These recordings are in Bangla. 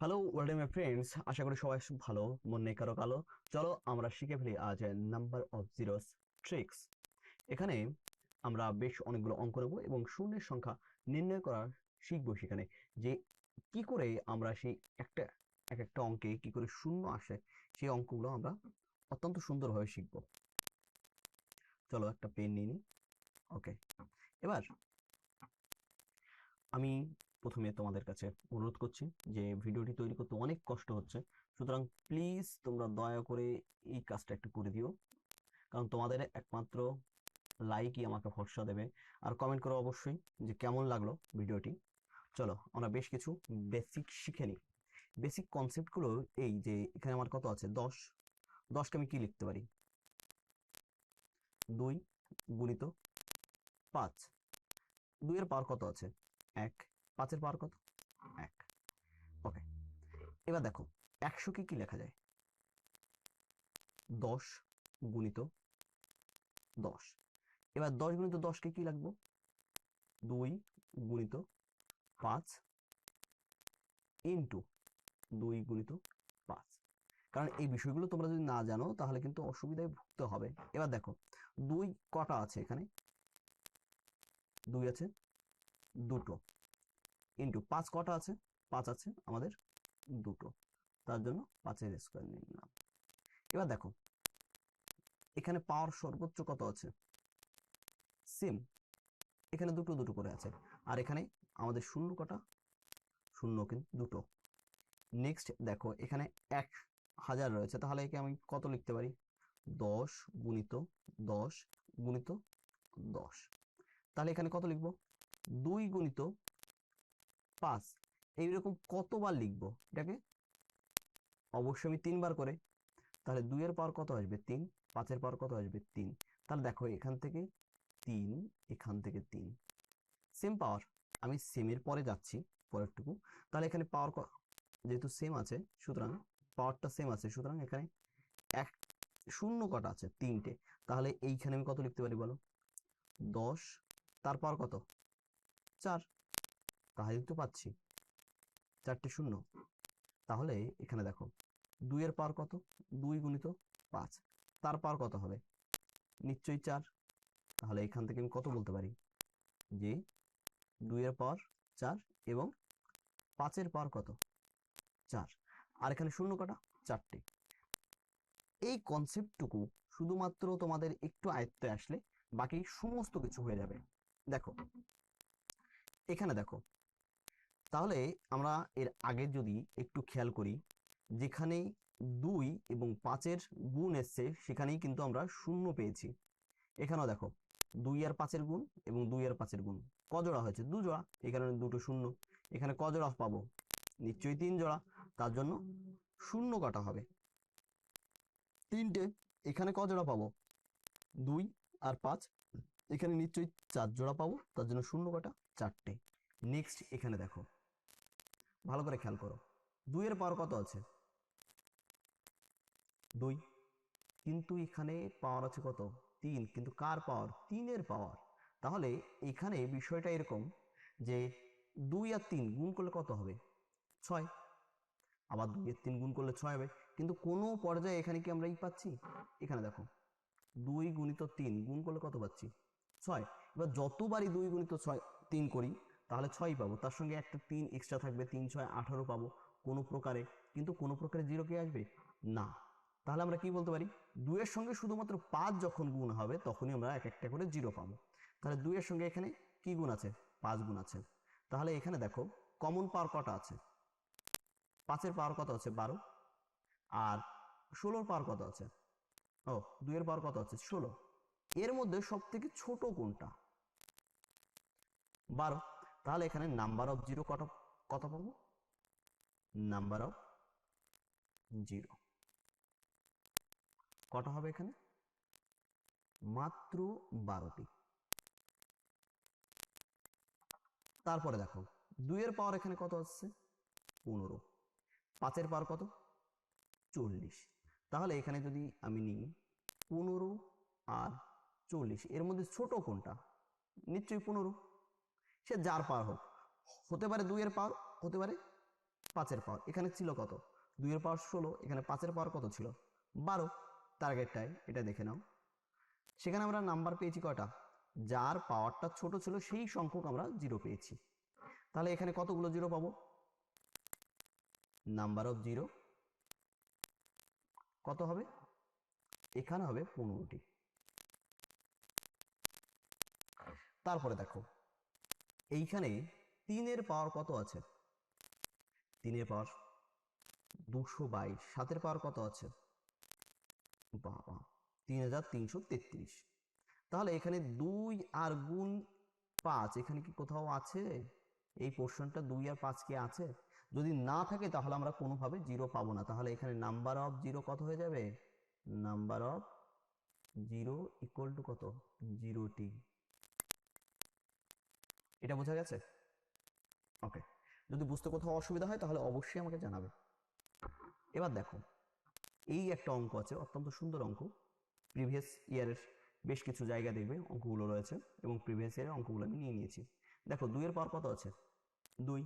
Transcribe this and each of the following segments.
হ্যালো ওয়ার্ল্ড মাই ফ্রেন্ডস আশা করি সবাই ভালো, মন নেই কারও কালো। চলো আমরা শিখে ফেলি আজ নাম্বার অফ জিরোস ট্রিক্স এখানে আমরা বেশ অনেকগুলো অঙ্ক নেব এবং শূন্যের সংখ্যা নির্ণয় করা শিখব সেখানে। যে কি করে আমরা সেই একটা, এক একটা অঙ্কে কি করে শূন্য আসে, সেই অঙ্কগুলো আমরা অত্যন্ত সুন্দরভাবে শিখব। চলো একটা পেন নিয়ে নিই ওকে এবার আমি প্রথমে তোমাদের কাছে অনুরোধ করছি যে ভিডিওটি তৈরি করতে অনেক কষ্ট হচ্ছে। সুতরাং প্লিজ তোমরা দয়া করে এই কাজটা একটু করে দিও। কারণ তোমাদের একমাত্র লাইকই আমাকে ভরসা দেবে। আর কমেন্ট করো অবশ্যই যে কেমন লাগল ভিডিওটি। চলো, আমরা বেশ কিছু বেসিক শিখে নিই। বেসিক কনসেপ্টগুলো এই যে এখানে আমার কত আছে? দশ। দশকে আমি কি লিখতে পারি? দুই গুণিত পাঁচ। দুইয়ের পাওয়ার কত আছে? এক। পাঁচের পাওয়ার কত? এক। ওকে এবার দেখো একশোকে কি লেখা যায়? দশ গুণিত দশ। এবার দশ গুণিত দশকে কি লাগবো? দুই গুণিত পাঁচ ইন্টু দুই গুণিত পাঁচ। কারণ এই বিষয়গুলো তোমরা যদি না জানো, তাহলে কিন্তু অসুবিধায় ভুগতে হবে। এবার দেখো, দুই কটা আছে এখানে? দুই আছে, দুটো। ইন্টু পাঁচ কটা আছে? পাঁচ আছে আমাদের দুটো। তার জন্য পাঁচের স্কোয়ার নিয়ে নিলাম। এবার দেখো, এখানে পাওয়ার সর্বোচ্চ কত আছে? সেম এখানে দুটো দুটো করে আছে। আর এখানে আমাদের শূন্য কটা? শূন্য কিন্তু দুটো। নেক্সট দেখো, এখানে এক হাজার রয়েছে। তাহলে একে আমি কত লিখতে পারি? দশ গুণিত দশ গুণিত দশ। তাহলে এখানে কত লিখব? দুই গুণিত পাঁচ এইরকম কতবার লিখব? এটাকে? অবশ্যই আমি তিনবার করে। তাহলে দুইয়ের পাওয়ার কত আসবে? তিন। পাঁচের পাওয়ার কত আসবে? তিন। তাহলে দেখো, এখান থেকে তিন, এখান থেকে তিন। Same power. আমি সেমের পরে যাচ্ছি, পরেরটুকু। তাহলে এখানে পাওয়ার যেহেতু সেম আছে, সুতরাং পাওয়ারটা সেম আছে, সুতরাং এখানে এক, শূন্য কটা আছে, তিনটে। তাহলে এইখানে আমি কত লিখতে পারি বলো? দশ। তার পাওয়ার কত? চার। তাহলে তো পাচ্ছি চারটে শূন্য। তাহলে এখানে দেখো, দুইয়ের পাওয়ার কত? দুই গুণিত পাঁচ। তার পাওয়ার কত হবে? নিশ্চয়ই চার। তাহলে এখান থেকে আমি কত বলতে পারি? যে দুইয়ের পাওয়ার চার এবং পাঁচের পাওয়ার কত? চার। আর এখানে শূন্য কটা? চারটে। এই কনসেপ্টটুকু শুধুমাত্র তোমাদের একটু আয়ত্তে আসলে বাকি সমস্ত কিছু হয়ে যাবে। দেখো, এখানে দেখো তাহলে আমরা এর আগে যদি একটু খেয়াল করি যেখানে দুই এবং পাঁচের গুণ এসছে, সেখানেই কিন্তু আমরা শূন্য পেয়েছি। এখানেও দেখো, দুই আর পাঁচের গুণ এবং দুই আর পাঁচের গুণ। কজোড়া হয়েছে? দু জোড়া। এখানে দুটো শূন্য। এখানে কজোড়া পাবো? নিশ্চয়ই তিন জোড়া। তার জন্য শূন্য কাটা হবে। তিনটে। এখানে কজোড়া পাবো? দুই আর পাঁচ। এখানে নিশ্চয়ই চার জোড়া পাবো। তার জন্য শূন্য কাটা চারটে। নেক্সট এখানে দেখো। ভালো করে খেয়াল করো। দুইয়ের পাওয়ার কত আছে? দুই। কিন্তু এখানে পাওয়ার আছে কত? তিন। কিন্তু কার পাওয়ার? তিনের পাওয়ার। তাহলে এখানে বিষয়টা এরকম যে দুই আর তিন গুণ করলে কত হবে? ছয়। আবার দুই আর তিন গুণ করলে ছয় হবে। কিন্তু কোনো পর্যায়ে এখানে কি আমরা এই পাচ্ছি? এখানে দেখো। দুই গুণিত তিন গুণ করলে কত পাচ্ছি? ছয়। এবার যতবারই দুই গুণিত ছয়, তিন করি তাহলে ছয় পাবো। তার সঙ্গে একটা তিন এক্সট্রা থাকবে, তিন, ছয়, আঠারো পাবো কোনো প্রকারে। কিন্তু কোনো প্রকারে জিরো কে আসবে? না। তাহলে আমরা কি বলতে পারি? দুইয়ের সঙ্গে শুধুমাত্র পাঁচ যখন গুণ হবে, তখনই আমরা এক একটা করে জিরো পাবো। তাহলে দুইয়ের সঙ্গে এখানে কি গুণ আছে? পাঁচ গুণ আছে। তাহলে এখানে দেখো কমন পাওয়ার কটা আছে? পাঁচের পাওয়ার কত আছে? বারো। আর ষোলোর পাওয়ার কত আছে? ও, দুইয়ের পাওয়ার কত আছে? ষোলো। এর মধ্যে সব থেকে ছোট কোনটা? বারো। তাহলে এখানে নাম্বার অফ জিরো কত কত পাবো? নাম্বার অফ জিরো কটা হবে এখানে? মাত্র বারোটি। তারপরে দেখো, দুইয়ের পাওয়ার এখানে কত আসছে? পনেরো। পাঁচের পাওয়ার কত? চল্লিশ। তাহলে এখানে যদি আমি নিই, পনেরো আর চল্লিশ, এর মধ্যে ছোট কোনটা? নিশ্চয়ই পনেরো। সে যার পাওয়ার হোক। হতে পারে দুইয়ের পাওয়ার, হতে পারে পাঁচের পাওয়ার। এখানে ছিল কত? দুইয়ের পাওয়ার ষোলো, এখানে পাঁচের পাওয়ার কত ছিল? বারো। টার্গেটটাই এটা দেখে নাও। সেখানে আমরা নাম্বার পেয়েছি কয়টা? যার পাওয়ারটা ছোট ছিল, সেই সংখ্যক আমরা জিরো পেয়েছি। তাহলে এখানে কতগুলো জিরো পাবো? নাম্বার অফ জিরো কত হবে? এখানে হবে পনেরোটি। তারপরে দেখো এইখানে তিনের পাওয়ার কত আছে? তিনের পাওয়ার দুশো বাইশ, সাতের পাওয়ার কত আছে? বাবা, তিন হাজার তিনশো তেত্রিশ। তাহলে এখানে দুই আর গুণ পাঁচ, এখানে কি কোথাও আছে? এই পোর্শনটা দুই আর পাঁচ কি আছে? যদি না থাকে তাহলে আমরা কোনোভাবে জিরো পাবো না। তাহলে এখানে নাম্বার অফ জিরো কত হয়ে যাবে? Number of zero equal to কত? জিরোটি এটা বোঝা গেছে? ওকে যদি বুঝতে কোথাও অসুবিধা হয়, তাহলে অবশ্যই আমাকে জানাবে। এবার দেখো, এই একটা অঙ্ক আছে, অত্যন্ত সুন্দর অঙ্ক। প্রিভিয়াস ইয়ারের বেশ কিছু জায়গা দেখবে অঙ্কগুলো রয়েছে এবং প্রিভিয়াস ইয়ারের অঙ্কগুলো আমি নিয়ে নিয়েছি। দেখো, দুইয়ের পাওয়ার কত আছে? দুই।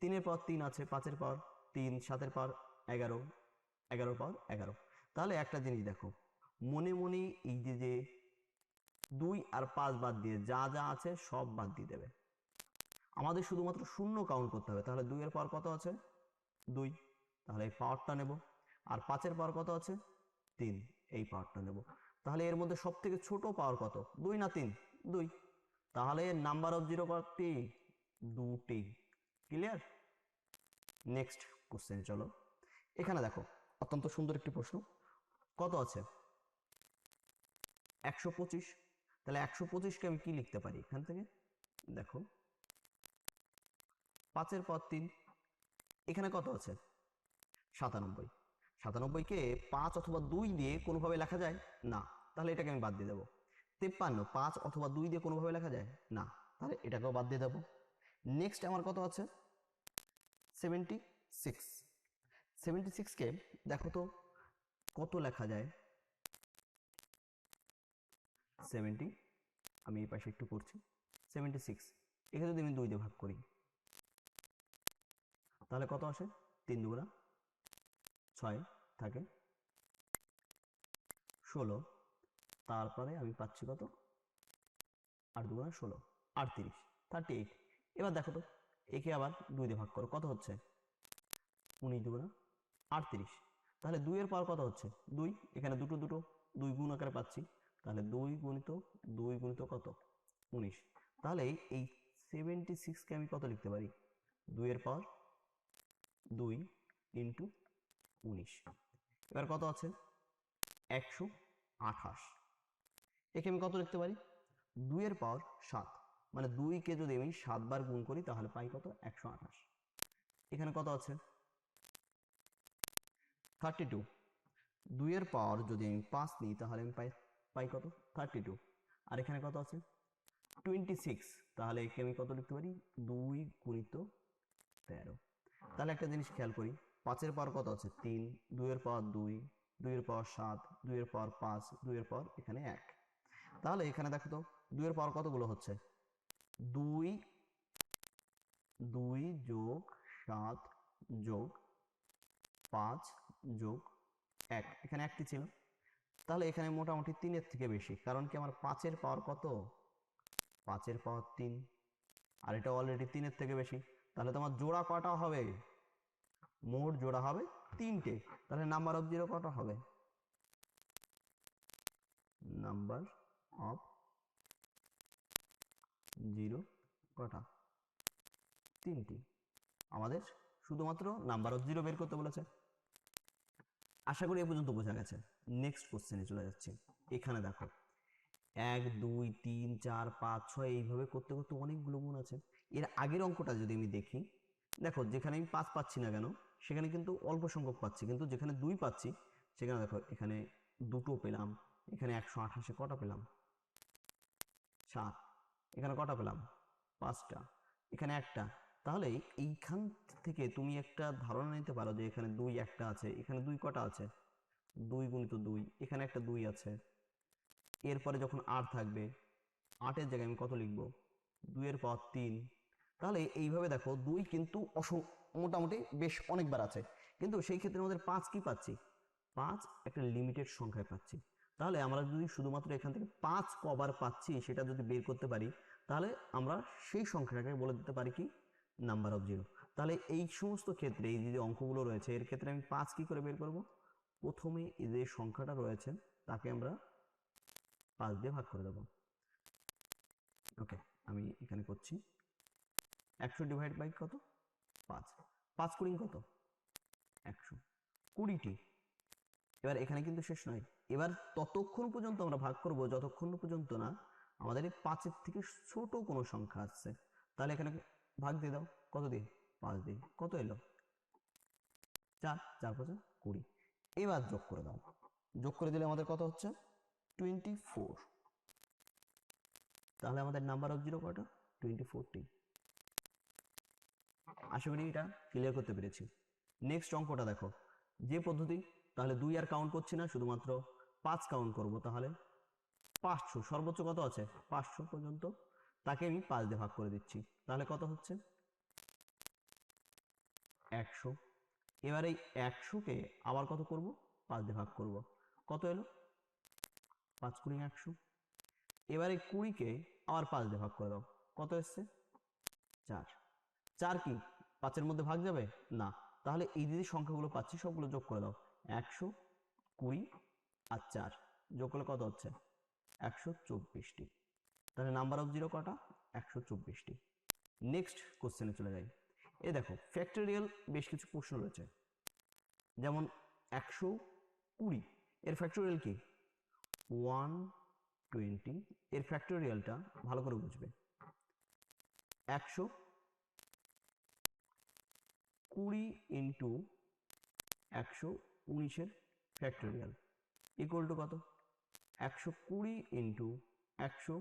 তিনের পাওয়ার তিন আছে, পাঁচের পাওয়ার তিন, সাতের পাওয়ার এগারো, এগারোর পাওয়ার এগারো। তাহলে একটা জিনিস দেখো, মনে মনে এই যে যে দুই আর পাঁচ বাদ দিয়ে যা যা আছে সব বাদ দিয়ে দেবে। আমাদের শুধুমাত্র শূন্য কাউন্ট করতে হবে। তাহলে দুইয়ের পাওয়ার কত আছে? দুই। তাহলে এই পাওয়ারটা নেব। আর পাঁচের পাওয়ার কত আছে? তিন। এই পাওয়ারটা নেব। তাহলে এর মধ্যে সব থেকে ছোট পাওয়ার কত? দুই না তিন? দুই। তাহলে নাম্বার অফ জিরো কতটি দুটি। ক্লিয়ার নেক্সট কোশ্চেন চলো। এখানে দেখো, অত্যন্ত সুন্দর একটি প্রশ্ন। কত আছে? একশো পঁচিশ। তাহলে একশো পঁচিশকে আমি কি লিখতে পারি এখান থেকে? দেখো। পাঁচের পর তিন, এখানে কত আছে? সাতানব্বই। সাতানব্বইকে পাঁচ অথবা দুই দিয়ে কোনোভাবে লেখা যায়? না। তাহলে এটাকে আমি বাদ দিয়ে দেবো। তেপ্পান্ন, পাঁচ অথবা দুই দিয়ে কোনোভাবে লেখা যায়? না। তাহলে এটাকেও বাদ দিয়ে দেবো। নেক্সট আমার কত আছে? সেভেন্টি সিক্স সেভেন্টি সিক্সকে দেখো তো, কত লেখা যায়? সেভেন্টি আমি এই পাশে একটু করছি। সেভেন্টি সিক্স এখানে যদি আমি দুই দিয়ে ভাগ করি তাহলে কত আসে? তিন দুগুণা ছয় থাকে। ষোলো। তারপরে আমি পাচ্ছি কত? আট দুগুণা ষোলো, আটত্রিশ থার্টি এইট এবার দেখো তো, একে আবার দুই দিয়ে ভাগ করো, কত হচ্ছে? উনিশ দুগুণা আটত্রিশ। তাহলে দুইয়ের পাওয়ার কত হচ্ছে? দুই। এখানে দুটো দুটো দুই গুণ আকারে পাচ্ছি। তাহলে দুই গুণিত দুই গুণিত কত? উনিশ। তাহলে এই সেভেন্টি সিক্সকে আমি কত লিখতে পারি? দুইয়ের পাওয়ার দুই ইন্টু উনিশ। এবার কত আছে? একশো আঠাশ। একে আমি কত লিখতে পারি? দুইয়ের পাওয়ার সাত। মানে দুইকে যদি আমি সাতবার গুণ করি, তাহলে পাই কত? একশো আঠাশ। এখানে কত আছে? Thirty two. দুইয়ের পাওয়ার যদি আমি পাঁচ নিই, তাহলে আমি পাই পাই কত? Thirty two. আর এখানে কত আছে? Twenty six. তাহলে একে আমি কত লিখতে পারি? দুই গুণিত তেরো। তাহলে একটা জিনিস খেয়াল করি। পাঁচের পাওয়ার কত আছে? তিন, দুইয়ের পাওয়ার দুই, দুইয়ের পাওয়ার সাত, দুইয়ের পাওয়ার পাঁচ, দুইয়ের পাওয়ার এখানে এক। তাহলে এখানে দেখো তো, দুইয়ের পাওয়ার কতগুলো হচ্ছে? দুই দুই যোগ সাত যোগ পাঁচ যোগ এক। এখানে একটি ছিল। তাহলে এখানে মোটামুটি তিনের থেকে বেশি, কারণ কি আমার পাঁচের পাওয়ার কত? পাঁচের পাওয়ার তিন। আর এটা অলরেডি তিনের থেকে বেশি। তাহলে তোমার জোড়া কটা হবে? মোট জোড়া হবে তিনটে। তাহলে নাম্বার অফ জিরো কটা হবে? নাম্বার অফ জিরো কটা? তিনটি। আমাদের শুধুমাত্র নাম্বার অফ জিরো বের করতে বলেছে। আশা করি এ পর্যন্ত বোঝা গেছে। নেক্সট কোশ্চেনে চলে যাচ্ছি। এখানে দেখো। এক, দুই, তিন, চার, পাঁচ, ছয়, এইভাবে করতে করতে অনেকগুলো গুণ আছে। এর আগের অঙ্কটা যদি আমি দেখি, দেখো যেখানে আমি পাঁচ পাচ্ছি না কেন, সেখানে কিন্তু অল্প সংখ্যক পাচ্ছি, কিন্তু যেখানে দুই পাচ্ছি, সেখানে দেখো এখানে দুটো পেলাম, এখানে একশো আঠাশে কটা পেলাম? সাত। এখানে কটা পেলাম? পাঁচটা। এখানে একটা। তাহলে এইখান থেকে তুমি একটা ধারণা নিতে পারো যে এখানে দুই একটা আছে, এখানে দুই কটা আছে? দুই গুণিত দুই, এখানে একটা দুই আছে। এরপরে যখন আট থাকবে, আটের জায়গায় আমি কত লিখব? দুইয়ের পর তিন। তাহলে এইভাবে দেখো দুই কিন্তু অস মোটামুটি বেশ অনেকবার আছে। কিন্তু সেই ক্ষেত্রে আমাদের পাঁচ কি পাচ্ছি? পাঁচ একটা লিমিটেড সংখ্যায় পাচ্ছি। তাহলে আমরা যদি শুধুমাত্র এখান থেকে পাঁচ কবার পাচ্ছি, সেটা যদি বের করতে পারি, তাহলে আমরা সেই সংখ্যাটাকে বলে দিতে পারি কি? নাম্বার অফ জিরো তাহলে এই সমস্ত ক্ষেত্রে এই যে অঙ্কগুলো রয়েছে, এর ক্ষেত্রে আমি পাঁচ কি করে বের করব? প্রথমে এই যে সংখ্যাটা রয়েছে, তাকে আমরা পাঁচ দিয়ে ভাগ করে দেবো। ওকে আমি এখানে করছি। একশো ডিভাইড বাই কত? পাঁচ। পাঁচ কুড়ি কত? একশো। কুড়িটি। এবার এখানে কিন্তু শেষ নয়। এবার ততক্ষণ পর্যন্ত আমরা ভাগ করব, যতক্ষণ পর্যন্ত না আমাদের এই পাঁচের থেকে ছোট কোনো সংখ্যা আসছে। তাহলে এখানে ভাগ দিয়ে দাও। কত দিয়ে? পাঁচ দিয়ে। কত এলো? চার। চার পাঁচে কুড়ি। এবার যোগ করে দাও। যোগ করে দিলে আমাদের কত হচ্ছে? টোয়েন্টি ফোর তাহলে আমাদের নাম্বার অফ জিরো কটা টোয়েন্টি ফোরটি আশা করি এটা ক্লিয়ার করতে পেরেছি। নেক্সট অঙ্কটা দেখো। যে পদ্ধতি, তাহলে দুই আর কাউন্ট করছি না, শুধুমাত্র পাঁচ কাউন্ট করব তাহলে পাঁচশো, সর্বোচ্চ কত আছে? পাঁচশো পর্যন্ত। তাকে আমি পাঁচ দিয়ে ভাগ করে দিচ্ছি। তাহলে কত হচ্ছে? একশো। এবার এই একশোকে আবার কত করব? পাঁচ দিয়ে ভাগ করব। কত এলো? পাঁচ কুড়ি একশো। এবার এই কুড়িকে আবার পাঁচ দিয়ে ভাগ করে দাও। কত এসছে? চার। চার কি? পাঁচের মধ্যে ভাগ যাবে? না। তাহলে এই যে যে সংখ্যাগুলো পাচ্ছি, সবগুলো যোগ করে দাও। একশো কুড়ি আর চার। যোগ করলে কত হচ্ছে? একশো চব্বিশটি। তাহলে নাম্বার অফ জিরো কটা? একশো চব্বিশটি। নেক্সট কোশ্চেনে চলে যাই। এ দেখো ফ্যাক্টরিয়াল বেশ কিছু প্রশ্ন রয়েছে। যেমন একশো কুড়ি, এর ফ্যাক্টরিয়াল কি? ওয়ান টোয়েন্টি এর ফ্যাক্টরিয়ালটা ভালো করে বুঝবে। একশো কুড়ি ইন্টু একশো উনিশের ফ্যাক্টরিয়াল ইকুয়াল টু কত? একশো কুড়ি ইন্টু একশো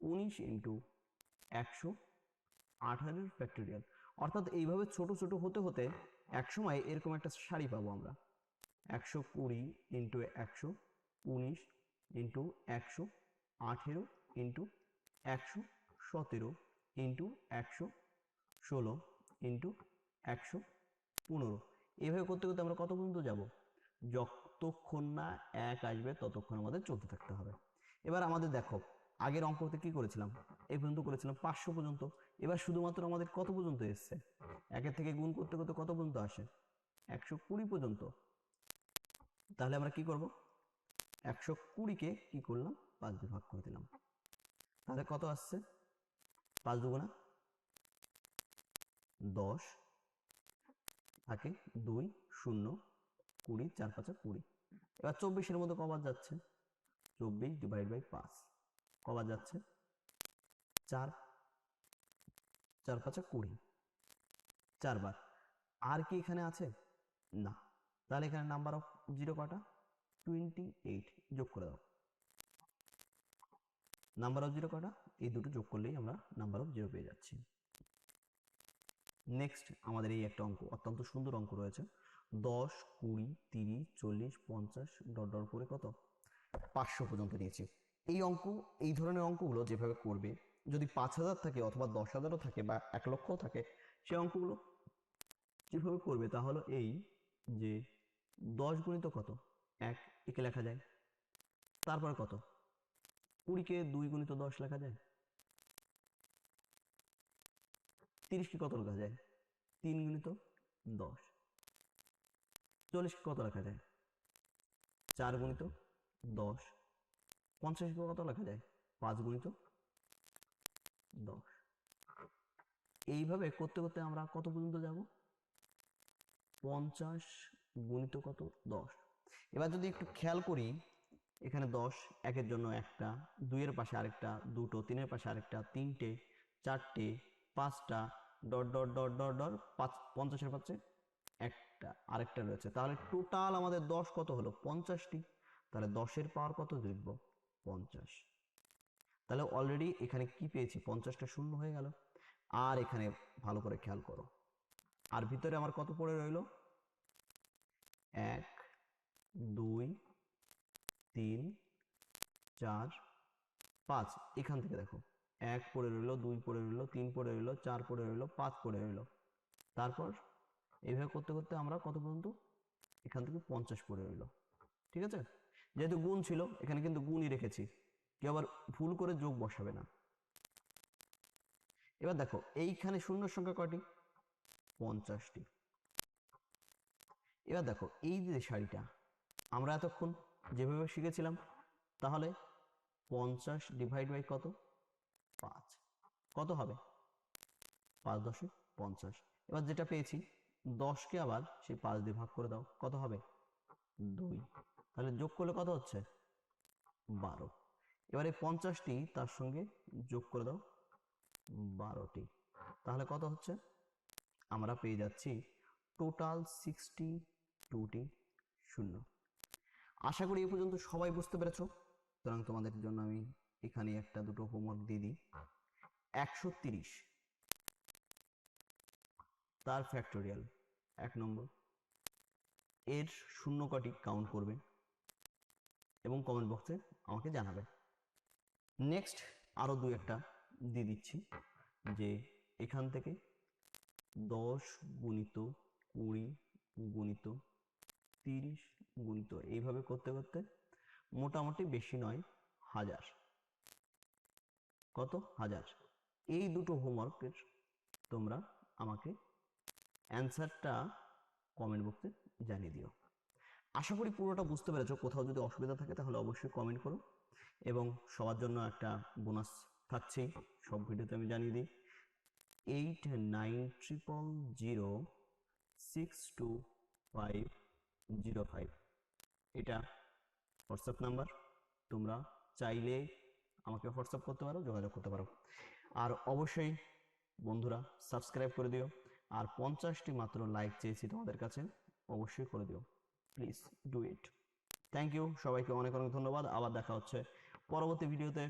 উনিশ ইন্টু একশো আঠারোর ফ্যাক্টরিয়াল অর্থাৎ এইভাবে ছোট ছোট হতে হতে একসময় এরকম একটা শাড়ি পাবো আমরা। একশো কুড়ি ইন্টু একশো উনিশ ইন্টু একশো আঠেরো ইন্টু একশো সতেরো ইন্টু একশো ষোলো ইন্টু একশো পনেরো। এভাবে করতে করতে আমরা কত পর্যন্ত যাব? যতক্ষণ না এক আসবে, ততক্ষণ আমাদের চলতে থাকতে হবে। এবার আমাদের দেখো, আগের অঙ্কতে কি করেছিলাম? এই পর্যন্ত করেছিলাম পাঁচশো পর্যন্ত। এবার শুধুমাত্র আমাদের কত পর্যন্ত এসছে? একের থেকে গুণ করতে করতে কত পর্যন্ত আসে? একশো কুড়ি পর্যন্ত। তাহলে আমরা কি করব? একশো কুড়িকে কি করলাম? পাঁচ দিয়ে ভাগ করে দিলাম। তাহলে কত আসছে? পাঁচ দুগুণা দশ। থাকে দুই, শূন্য, কুড়ি, চার, পাঁচে কুড়ি। এবার চব্বিশের মধ্যে কবার যাচ্ছে? চব্বিশ ডিভাইড বাই পাঁচ। কবার যাচ্ছে? চার চার, পাঁচে কুড়ি। চারবার। আর কি এখানে আছে? না। তাহলে এখানে নাম্বার অফ জিরো কটা? টোয়েন্টি এইট যোগ করে দাও। নাম্বার অফ জিরো কটা? এই দুটো যোগ করলেই আমরা নাম্বার অফ জিরো পেয়ে যাচ্ছি। নেক্সট আমাদের এই একটা অঙ্ক, অত্যন্ত সুন্দর অঙ্ক রয়েছে। দশ, কুড়ি, তিরিশ, চল্লিশ, পঞ্চাশ, ডট ডট করে কত? পাঁচশো পর্যন্ত নিয়েছি এই অঙ্ক, এই ধরনের অঙ্কগুলো যেভাবে করবে, যদি পাঁচ হাজার থাকে অথবা দশ হাজারও থাকে বা এক লক্ষও থাকে সেই অঙ্কগুলো যেভাবে করবে, তা হলো এই যে দশ গুণিত কত? এক, একে লেখা যায়। তারপরে কত? কুড়িকে দুই গুণিত দশ লেখা যায়। তিরিশকে কত লেখা যায়? তিন গুণিত দশ। চল্লিশকে কত লেখা যায়? চার গুণিত দশ। পঞ্চাশকে কত লেখা যায়? পাঁচ গুণিত দশ। এইভাবে করতে করতে আমরা কত পর্যন্ত যাব? পঞ্চাশ গুণিত কত? দশ। এবার যদি একটু খেয়াল করি, এখানে দশ একের জন্য একটা, দুইয়ের পাশে আরেকটা, দুটো, তিনের পাশে আরেকটা, তিনটে, চারটে পাঁচটা, dot dot dot dot dot, পাঁচ, পঞ্চাশের পাচ্ছে একটা, আরেকটা রয়েছে। তাহলে টোটাল আমাদের দশ কত হলো? পঞ্চাশটি। তাহলে দশের পাওয়ার কত? লিখব পঞ্চাশ। তাহলে অলরেডি এখানে কি পেয়েছি? পঞ্চাশটা শূন্য হয়ে গেল। আর এখানে ভালো করে খেয়াল করো। আর ভিতরে আমার কত পড়ে রইল? এক, দুই, তিন, চার, পাঁচ। এখান থেকে দেখো। এক পড়ে রইল, দুই পড়ে রইল, তিন পড়ে রইল, চার পড়ে রইল, পাঁচ পড়ে রইল। তারপর এইভাবে করতে করতে আমরা কত পর্যন্ত? এখান থেকে পঞ্চাশ পড়ে রইল। ঠিক আছে? যেহেতু গুণ ছিল, এখানে কিন্তু গুণই রেখেছি। কেউ আবার ভুল করে যোগ বসাবে না। এবার দেখো, এইখানে শূন্য সংখ্যা কয়টি? পঞ্চাশটি। এবার দেখো, এই যে শাড়িটা আমরা এতক্ষণ যেভাবে শিখেছিলাম, তাহলে পঞ্চাশ ডিভাইড বাই কত? পাঁচ। কত হবে? পাঁচ দশে পঞ্চাশ। এবার যেটা পেয়েছি, দশকে আবার সেই পাঁচ দিয়ে ভাগ করে দাও, কত হবে? দুই। তাহলে যোগ করলে কত হচ্ছে? বারো। এবার পঞ্চাশটি তার সঙ্গে যোগ করে দাও, বারোটি। তাহলে কত হচ্ছে? আমরা পেয়ে যাচ্ছি টোটাল সিক্সটি টুটি শূন্য। আশা করি এ পর্যন্ত সবাই বুঝতে পেরেছ। সুতরাং তোমাদের জন্য আমি এখানে একটা দুটো হোমওয়ার্ক দিয়ে দিই। একশো তিরিশ। তার ফ্যাক্টোরিয়াল এক নম্বর। এর শূন্য কটি কাউন্ট করবে এবং কমেন্ট বক্সে আমাকে জানাবে নেক্সট আরও দু একটা দিয়ে দিচ্ছি যে এখান থেকে দশ গুণিত কুড়ি গুণিত তিরিশ গুণিত এইভাবে করতে করতে মোটামুটি বেশি নয়, হাজার। কত? হাজার। এই দুটো হোমওয়ার্কের তোমরা আমাকে অ্যান্সারটা কমেন্ট বক্সে জানিয়ে দিও। আশা করি পুরোটা বুঝতে পেরেছ। কোথাও যদি অসুবিধা থাকে তাহলে অবশ্যই কমেন্ট করো। এবং সবার জন্য একটা বোনাস থাকছেই সব ভিডিওতে আমি জানিয়ে দিই। Eight nine triple zero six two five zero five এটা হোয়াটসঅ্যাপ নাম্বার তোমরা চাইলে আমাকে হোয়াটসঅ্যাপ করতে পারো, যোগাযোগ করতে পারো। আর অবশ্যই বন্ধুরা সাবস্ক্রাইব করে দিও। আর পঞ্চাশটি মাত্র লাইক চেয়েছি তোমাদের কাছে, অবশ্যই করে দিও। Please do it thank you সবাইকে অনেক অনেক ধন্যবাদ। আবার দেখা হচ্ছে পরবর্তী ভিডিওতে